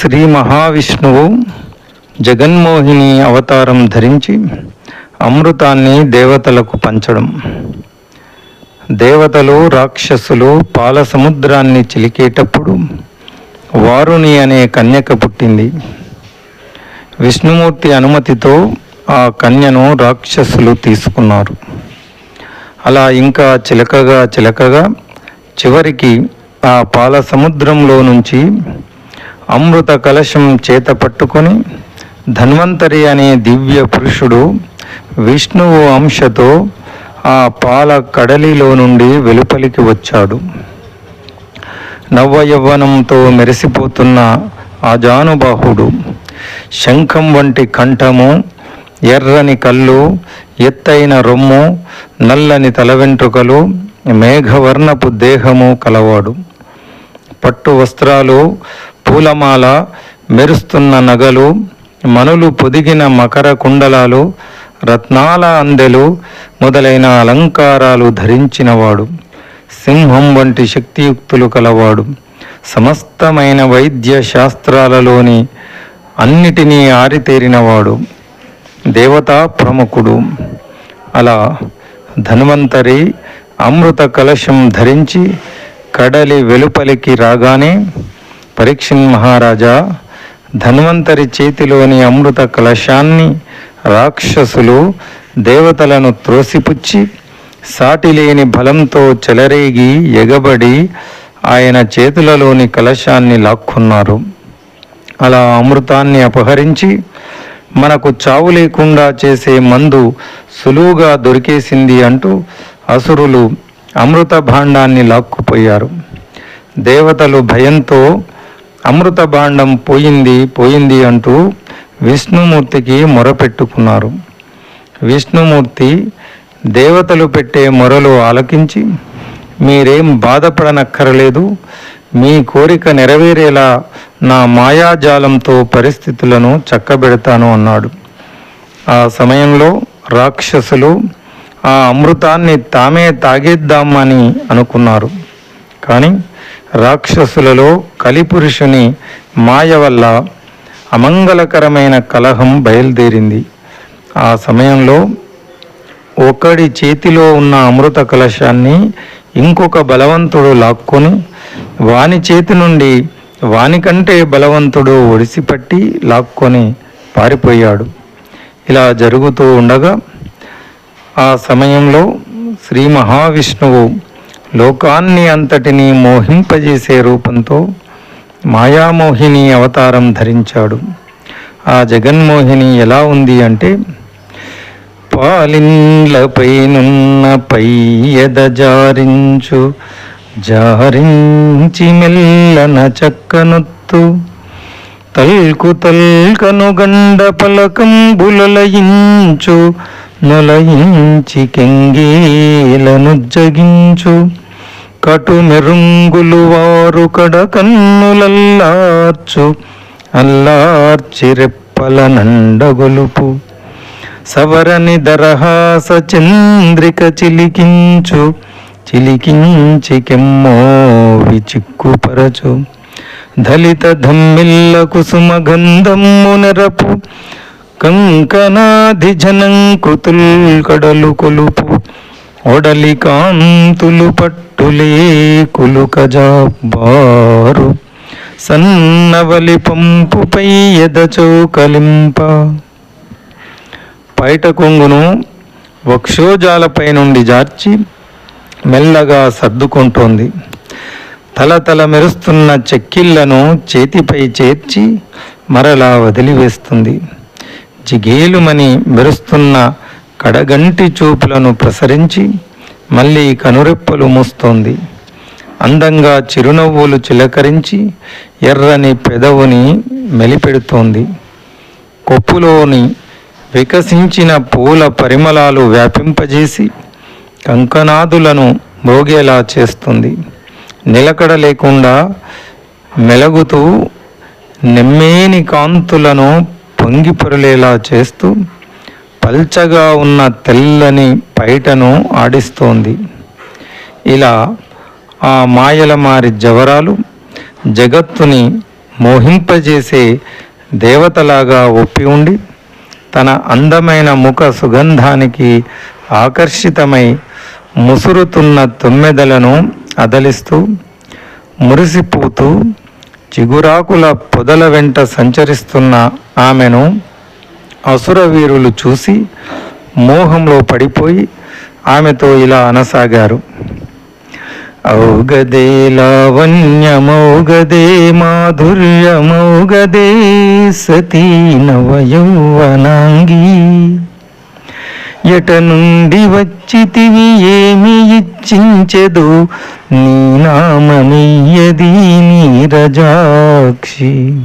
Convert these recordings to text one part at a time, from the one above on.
శ్రీ మహావిష్ణువు జగన్మోహిని అవతారం ధరించి అమృతాన్ని దేవతలకు పంచడం. దేవతలు రాక్షసులు పాల సముద్రాన్ని చిలికేటప్పుడు వారుని అనే కన్యక పుట్టింది. విష్ణుమూర్తి అనుమతితో ఆ కన్యను రాక్షసులు తీసుకున్నారు. అలా ఇంకా చిలకగా చిలకగా చివరికి ఆ పాల సముద్రంలో నుంచి అమృత కలశం చేత పట్టుకొని ధన్వంతరి అనే దివ్య పురుషుడు విష్ణువు అంశతో ఆ పాల కడలిలో నుండి వెలుపలికి వచ్చాడు. నవ్వయవ్వనంతో మెరిసిపోతున్న ఆ జానుబాహుడు శంఖం వంటి కంఠము ఎర్రని కళ్ళు ఎత్తైన రొమ్ము నల్లని తల వెంట్రుకలు మేఘవర్ణపు దేహము కలవాడు. పట్టు వస్త్రాలు పూలమాల మెరుస్తున్న నగలు మనులు పొదిగిన మకర కుండలాలు రత్నాల అందెలు మొదలైన అలంకారాలు ధరించినవాడు సింహం వంటి శక్తియుక్తులు కలవాడు. సమస్తమైన వైద్య శాస్త్రాలలోని అన్నిటినీ ఆరితేరినవాడు. దేవతా ప్రముఖుడు. అలా ధన్వంతరి అమృత కలశం ధరించి కడలి వెలుపలికి రాగానే పరీక్షిన్ మహారాజా ధన్వంతరి చేతిలోని అమృత కలశాన్ని రాక్షసులు దేవతలను త్రోసిపుచ్చి సాటిలేని బలంతో చెలరేగి ఎగబడి ఆయన చేతులలోని కలశాన్ని లాక్కున్నారు. అలా అమృతాన్ని అపహరించి మనకు చావు లేకుండా చేసే మందు సులువుగా దొరికేసింది అంటూ అసురులు అమృత భాండాన్ని లాక్కుపోయారు. దేవతలు భయంతో అమృత భాండం పోయింది పోయింది అంటూ విష్ణుమూర్తికి మొరపెట్టుకున్నారు. విష్ణుమూర్తి దేవతలు పెట్టే మొరలు ఆలకించి మీరేం బాధపడనక్కరలేదు మీ కోరిక నెరవేరేలా నా మాయాజాలంతో పరిస్థితులను చక్కబెడతాను అన్నాడు. ఆ సమయంలో రాక్షసులు ఆ అమృతాన్ని తామే తాగేద్దామని అనుకున్నారు. కానీ రాక్షసులలో కలిపురుషుని మాయ వల్ల అమంగళకరమైన కలహం బయలుదేరింది. ఆ సమయంలో ఒకడి చేతిలో ఉన్న అమృత కలశాన్ని ఇంకొక బలవంతుడు లాక్కొని వాని చేతి నుండి వానికంటే బలవంతుడు ఒడిసిపట్టి లాక్కొని పారిపోయాడు. ఇలా జరుగుతూ ఉండగా ఆ సమయంలో శ్రీ మహావిష్ణువు లోకాన్ని అంతటిని మోహింపజేసే రూపంతో మాయామోహిని అవతారం ధరించాడు. ఆ జగన్మోహిని ఎలా ఉంది అంటే పాలిన్లపైనున్న పయ్యద జారించు జారించి మెల్లన చక్కనొత్తు తల్కు తల్కను గండ పలకంబులలయించు నొలయించి కెంగేలను జగించు కటుమెరుంగులు వారు కడ కన్నులల్లార్చు అల్లార్చి రెప్పల నండగొలుపు. సవరని దరహాస చంద్రిక చిలికించు. చిలికించి కెమ్మోవి చిక్కుపరచు దళిత ధమ్మిల్ల కుసుమ గంధమ్ము నెరపు. కంకనాది జనంకృతుల్ కడలు కొలుపు. ఒడలి కాంతులు పట్టులే కులుకజాబారు సన్నవలి పంపుపై ఎదచౌకలింప పైట కొంగును వక్షోజాలపై నుండి జార్చి మెల్లగా సర్దుకుంటోంది. తల తల మెరుస్తున్న చెక్కిళ్ళను చేతిపై చేర్చి మరలా వదిలివేస్తుంది. జిగేలుమని మెరుస్తున్న కడగంటి చూపులను ప్రసరించి మళ్ళీ కనురెప్పలు మూస్తోంది. అందంగా చిరునవ్వులు చిలకరించి ఎర్రని పెదవుని మెలిపెడుతోంది. కొప్పులోని వికసించిన పూల పరిమళాలు వ్యాపింపజేసి కంకనాదులను మోగేలా చేస్తుంది. నిలకడ లేకుండా మెలగుతూ నెమ్మేని కాంతులను పొంగిపొరలేలా చేస్తూ పల్చగా ఉన్న తెల్లని పైటను ఆడిస్తోంది. ఇలా ఆ మాయల మారి జవరాలు జగత్తుని మోహింపజేసే దేవతలాగా ఒప్పి ఉండి తన అందమైన ముఖ సుగంధానికి ఆకర్షితమై ముసురుతున్న తుమ్మెదలను అదలిస్తూ మురిసిపోతూ చిగురాకుల పొదల వెంట సంచరిస్తున్న ఆమెను అసురవీరులు చూసి మోహంలో పడిపోయి ఆమెతో ఇలా అనసాగారు. ఔగదే లావణ్యమౌగదే మాధుర్యమౌగదే సతీ నవయౌవనాంగీ. ఎట నుండి వచ్చితివి ఏమి ఇచ్చించెదు నీ నామమెయ్యది నీరజాక్షి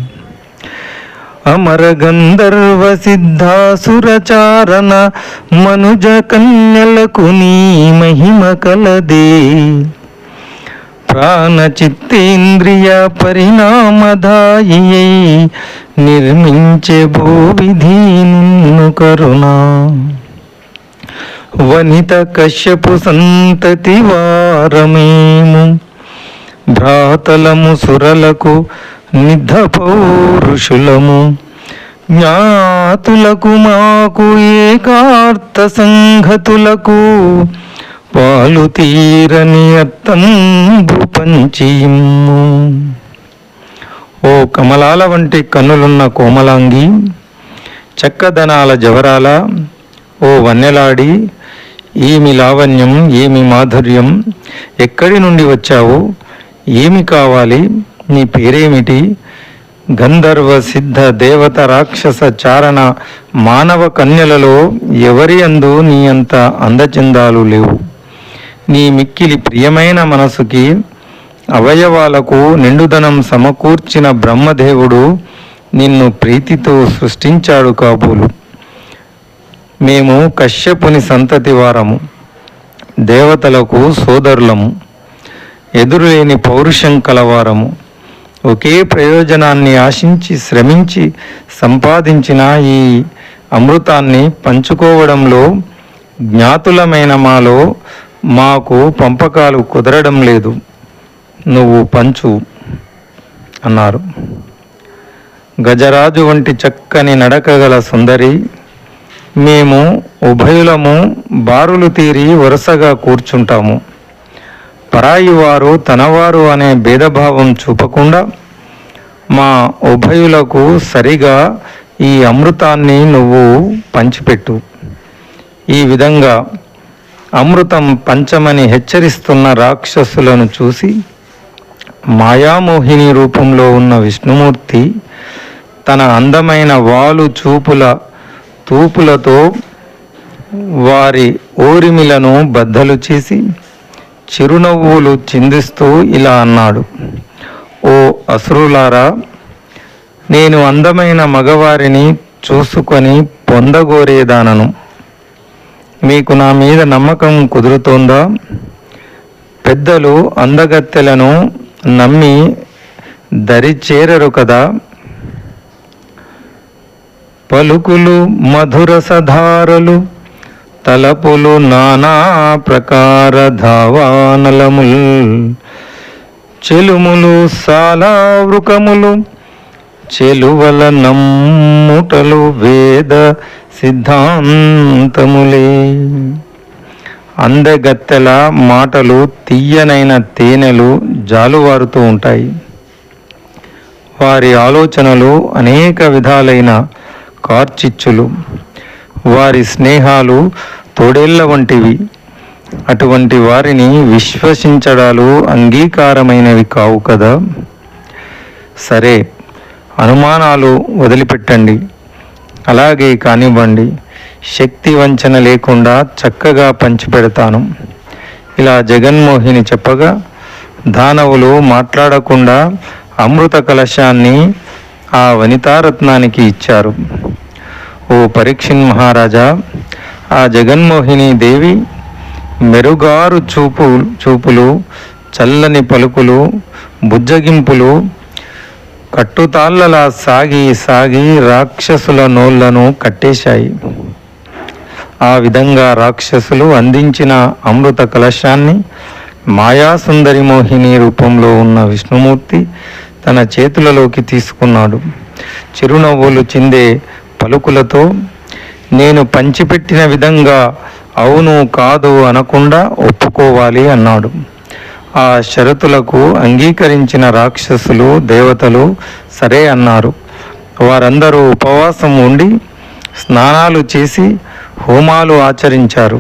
అమర గంధర్వ సిద్ధాసురచారణ మనుజ కన్యలకు నీ మహిమ కలదే. ప్రాణచిత్తేంద్రియ పరిణామదాయి నిర్మించే భూవిధి నిన్ను కరుణా. వనిత కశ్యపు సంతతి వారమేము భ్రాతలము సురలకు నిధ పౌరుషులము జ్ఞాతులకు మాకు ఏకార్థ సంఘతులకు పాలు తీరని అత్తంబు పంచిమ్ము ఓ కమలాల వంటి కన్నులున్న కోమలాంగి చక్కదనాల జవరాల ఓ వన్నెలాడి ఏమి లావణ్యం ఏమి మాధుర్యం ఎక్కడి నుండి వచ్చావు ఏమి కావాలి నీ పేరేమిటి? గంధర్వ సిద్ధ దేవత రాక్షస చారణ మానవ కన్యలలో ఎవరి అందు నీ అంత అందచందాలు లేవు? నీ మిక్కిలి ప్రియమైన మనసుకి అవయవాలకు నిండుదనం సమకూర్చిన బ్రహ్మదేవుడు నిన్ను ప్రీతితో సృష్టించాడు కాబోలు. మేము కశ్యపుని సంతతి వారము దేవతలకు సోదరులము ఎదురులేని పౌరుషం కలవారము. ఒకే ప్రయోజనాన్ని ఆశించి శ్రమించి సంపాదించిన ఈ అమృతాన్ని పంచుకోవడంలో జ్ఞాతులమైన మాలో మాకు పంపకాలు కుదరడం లేదు. నువ్వు పంచు అన్నారు. గజరాజు వంటి చక్కని నడకగల సుందరి మేము ఉభయులము బారులు తీరి వరుసగా కూర్చుంటాము. పరాయి వారు తనవారు అనే భేదభావం చూపకుండా మా ఉభయులకు సరిగా ఈ అమృతాన్ని నువ్వు పంచిపెట్టు. ఈ విధంగా అమృతం పంచమని హెచ్చరిస్తున్న రాక్షసులను చూసి మాయామోహిని రూపంలో ఉన్న విష్ణుమూర్తి తన అందమైన వాలు చూపుల తూపులతో వారి ఓరిమిలను బద్దలు చేసి చిరునవ్వులు చిందిస్తూ ఇలా అన్నాడు. ఓ అసురులారా నేను అందమైన మగవారిని చూసుకొని పొందగోరేదానను. మీకు నా మీద నమ్మకం కుదురుతోందా? పెద్దలు అందగత్తెలను నమ్మి దరి చేరరు కదా. పలుకులు మధురసధారలు తలపులు నానా ప్రకార ధావానలముల్. చెలుములు సాలావృకములు చెలువల నమ్ముటలు వేద సిద్ధాంతములే. అందగత్తెల మాటలు తీయనైన తేనెలు జాలువారుతూ ఉంటాయి. వారి ఆలోచనలు అనేక విధాలైన కార్చిచ్చులు. వారి స్నేహాలు తోడేళ్ళ వంటివి. అటువంటి వారిని విశ్వసించడాలు అంగీకారమైనవి కావు కదా. సరే అనుమానాలు వదిలిపెట్టండి. అలాగే కానివ్వండి. శక్తి వంచన లేకుండా చక్కగా పంచిపెడతాను. ఇలా జగన్మోహిని చెప్పగా దానవులు మాట్లాడకుండా అమృత కలశాన్ని ఆ వనితారత్నానికి ఇచ్చారు. ఓ పరీక్షిన్ మహారాజా ఆ జగన్మోహిని దేవి మెరుగారు చూపు చూపులు చల్లని పలుకులు బుజ్జగింపులు కట్టుతాళ్ళలా సాగి సాగి రాక్షసుల నోళ్ళను కట్టేశాయి. ఆ విధంగా రాక్షసులు అందించిన అమృత కలశాన్ని మాయాసుందరి మోహిని రూపంలో ఉన్న విష్ణుమూర్తి తన చేతులలోకి తీసుకున్నాడు. చిరునవ్వులు చిందే పలుకులతో నేను పంచిపెట్టిన విధంగా అవును కాదు అనకుండా ఒప్పుకోవాలి అన్నాడు. ఆ షరతులకు అంగీకరించిన రాక్షసులు దేవతలు సరే అన్నారు. వారందరూ ఉపవాసం ఉండి స్నానాలు చేసి హోమాలు ఆచరించారు.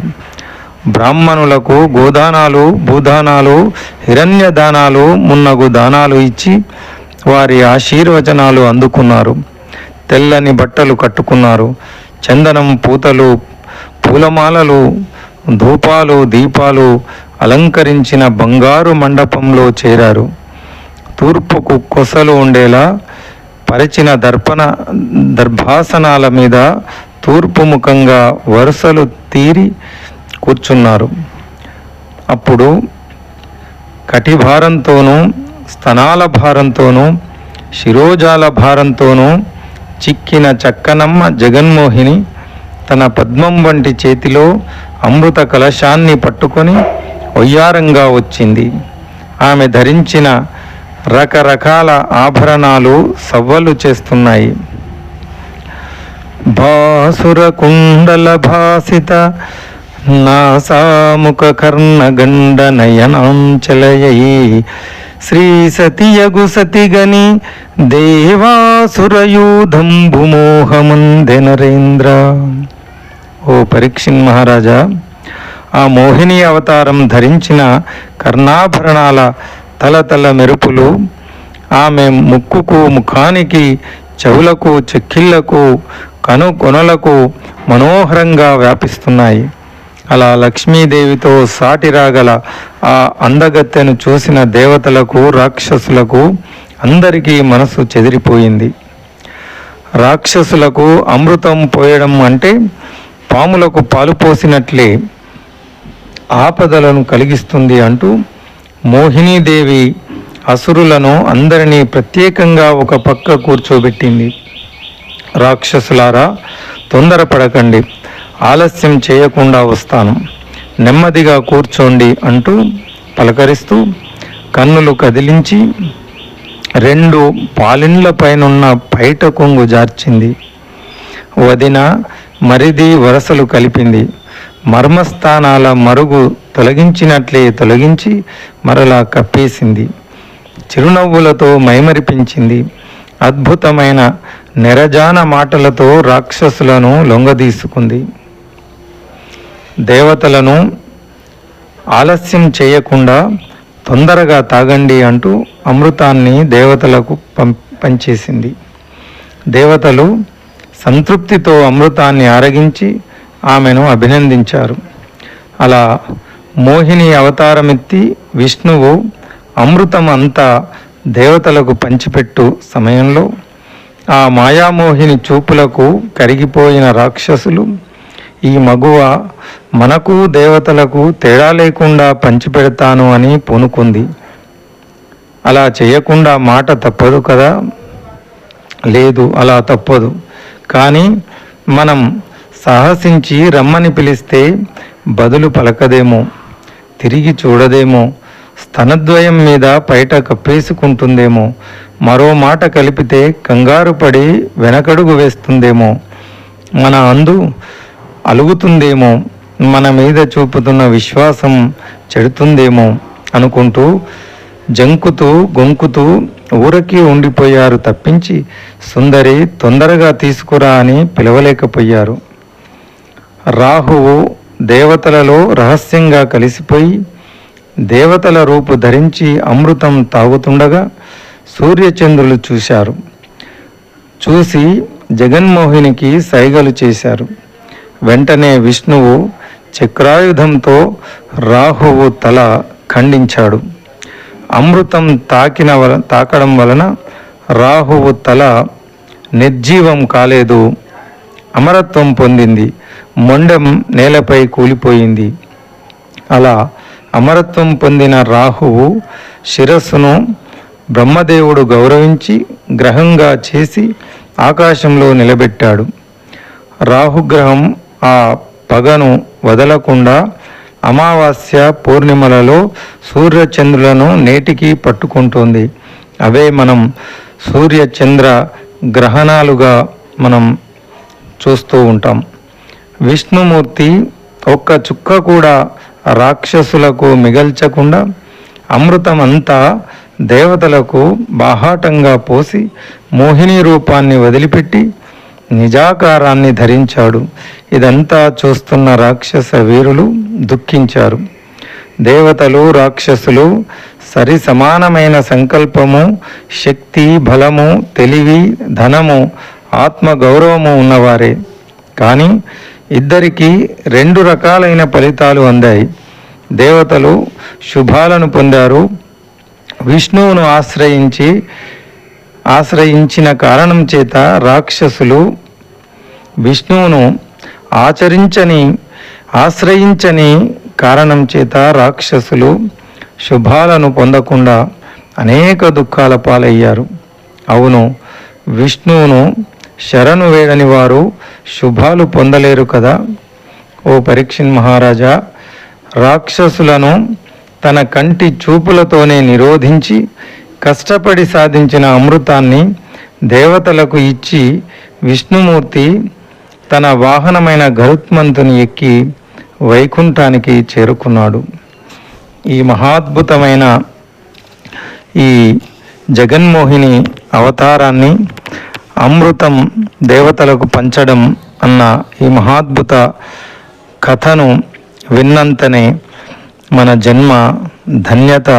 బ్రాహ్మణులకు గోదానాలు భూదానాలు హిరణ్య దానాలు మున్నగు దానాలు ఇచ్చి వారి ఆశీర్వచనాలు అందుకున్నారు. తెల్లని బట్టలు కట్టుకున్నారు. చందనం పూతలు పూలమాలలు ధూపాలు దీపాలు అలంకరించిన బంగారు మండపంలో చేరారు. తూర్పుకు కొసలు ఉండేలా పరిచిన దర్పణ దర్భాసనాల మీద తూర్పు ముఖంగా వరుసలు తీరి కూర్చున్నారు. అప్పుడు కటిభారంతోనూ స్తనాల భారంతోనూ శిరోజాల భారంతోనూ చిక్కిన చక్కనమ్మ జగన్మోహిని తన పద్మం వంటి చేతిలో అమృత కలశాన్ని పట్టుకొని ఒయ్యారంగా వచ్చింది. ఆమె ధరించిన రకరకాల ఆభరణాలు సవ్వలు చేస్తున్నాయి. భాసుర కుండల భాసిత నాసాముఖ కర్ణగండ నయనాంచలయై శ్రీ సతియగు సతిగని దేవాసురయూధంభుమోహమందె నరేంద్ర. ఓ పరీక్షిన్ మహారాజా ఆ మోహిని అవతారం ధరించిన కర్ణాభరణాల తలతల మెరుపులు ఆమె ముక్కుకు ముఖానికి చెవులకు చెక్కిళ్ళకు కను కొనలకు మనోహరంగా వ్యాపిస్తున్నాయి. అలా లక్ష్మీదేవితో సాటి రాగల ఆ అందగత్తెను చూసిన దేవతలకు రాక్షసులకు అందరికీ మనసు చెదిరిపోయింది. రాక్షసులకు అమృతం పోయడం అంటే పాములకు పాలు పోసినట్లే ఆపదలను కలిగిస్తుంది అంటూ మోహినీదేవి అసురులను అందరినీ ప్రత్యేకంగా ఒక పక్క కూర్చోబెట్టింది. రాక్షసులారా తొందరపడకండి. ఆలస్యం చేయకుండా వస్తాను. నెమ్మదిగా కూర్చోండి అంటూ పలకరిస్తూ కన్నులు కదిలించి రెండు పాలిండ్ల పైనున్న పైట కొంగు జార్చింది. వదిన మరిది వరసలు కలిపింది. మర్మస్థానాల మరుగు తొలగించినట్లే తొలగించి మరలా కప్పేసింది. చిరునవ్వులతో మైమరిపించింది. అద్భుతమైన నిరజాన మాటలతో రాక్షసులను లొంగదీసుకుంది. దేవతలను ఆలస్యం చేయకుండా తొందరగా తాగండి అంటూ అమృతాన్ని దేవతలకు పం పంచేసింది. దేవతలు సంతృప్తితో అమృతాన్ని ఆరగించి ఆమెను అభినందించారు. అలా మోహిని అవతారమెత్తి విష్ణువు అమృతం అంతా దేవతలకు పంచిపెట్టు సమయంలో ఆ మాయామోహిని చూపులకు కరిగిపోయిన రాక్షసులు ఈ మగువ మనకు దేవతలకు తేడా లేకుండా పంచిపెడతాను అని పూనుకుంది. అలా చేయకుండా మాట తప్పదు కదా? లేదు అలా తప్పదు. కానీ మనం సాహసించి రమ్మని పిలిస్తే బదులు పలకదేమో తిరిగి చూడదేమో స్తనద్వయం మీద పైట కప్పేసుకుంటుందేమో మరో మాట కలిపితే కంగారు పడి వెనకడుగు వేస్తుందేమో మన అందు అలుగుతుందేమో మన మీద చూపుతున్న విశ్వాసం చెడుతుందేమో అనుకుంటూ జంకుతూ గొంకుతూ ఊరకి ఉండిపోయారు తప్పించి సుందరి తొందరగా తీసుకురా అని పిలవలేకపోయారు. రాహువు దేవతలలో రహస్యంగా కలిసిపోయి దేవతల రూపు ధరించి అమృతం తాగుతుండగా సూర్యచంద్రులు చూశారు. చూసి జగన్మోహినికి సైగలు చేశారు. వెంటనే విష్ణువు చక్రాయుధంతో రాహువు తల ఖండించాడు. అమృతం తాకిన వల తాకడం వలన రాహువు తల నిర్జీవం కాలేదు. అమరత్వం పొందింది. మొండెం నేలపై కూలిపోయింది. అలా అమరత్వం పొందిన రాహువు శిరస్సును బ్రహ్మదేవుడు గౌరవించి గ్రహంగా చేసి ఆకాశంలో నిలబెట్టాడు. రాహుగ్రహం ఆ పగను వదలకుండా అమావాస్య పూర్ణిమలలో సూర్యచంద్రులను నేటికి పట్టుకుంటుంది. అవే మనం సూర్యచంద్ర గ్రహణాలుగా మనం చూస్తూ ఉంటాం. విష్ణుమూర్తి ఒక్క చుక్క కూడా రాక్షసులకు మిగల్చకుండా అమృతం అంతా దేవతలకు బాహాటంగా పోసి మోహిని రూపాన్ని వదిలిపెట్టి నిజాకారాన్ని ధరించాడు. ఇదంతా చూస్తున్న రాక్షస వీరులు దుఃఖించారు. దేవతలు రాక్షసులు సరి సమానమైన సంకల్పము శక్తి బలము తెలివి ధనము ఆత్మ గౌరవము ఉన్నవారే. కానీ ఇద్దరికి రెండు రకాలైన ఫలితాలు అందాయి. దేవతలు శుభాలను పొందారు విష్ణువును ఆశ్రయించి ఆశ్రయించిన కారణం చేత రాక్షసులు విష్ణువును ఆచరించని ఆశ్రయించని కారణం చేత రాక్షసులు శుభాలను పొందకుండా అనేక దుఃఖాల పాలయ్యారు. అవును విష్ణువును శరణు వేడని వారు శుభాలు పొందలేరు కదా? ఓ పరీక్షిన్ మహారాజా రాక్షసులను తన కంటి చూపులతోనే నిరోధించి కష్టపడి సాధించిన అమృతాన్ని దేవతలకు ఇచ్చి విష్ణుమూర్తి తన వాహనమైన గరుత్మంతుని ఎక్కి వైకుంఠానికి చేరుకున్నాడు. ఈ మహాద్భుతమైన ఈ జగన్మోహిని అవతారాన్ని అమృతం దేవతలకు పంచడం అన్న ఈ మహాద్భుత కథను విన్నంతనే మన జన్మ ధన్యత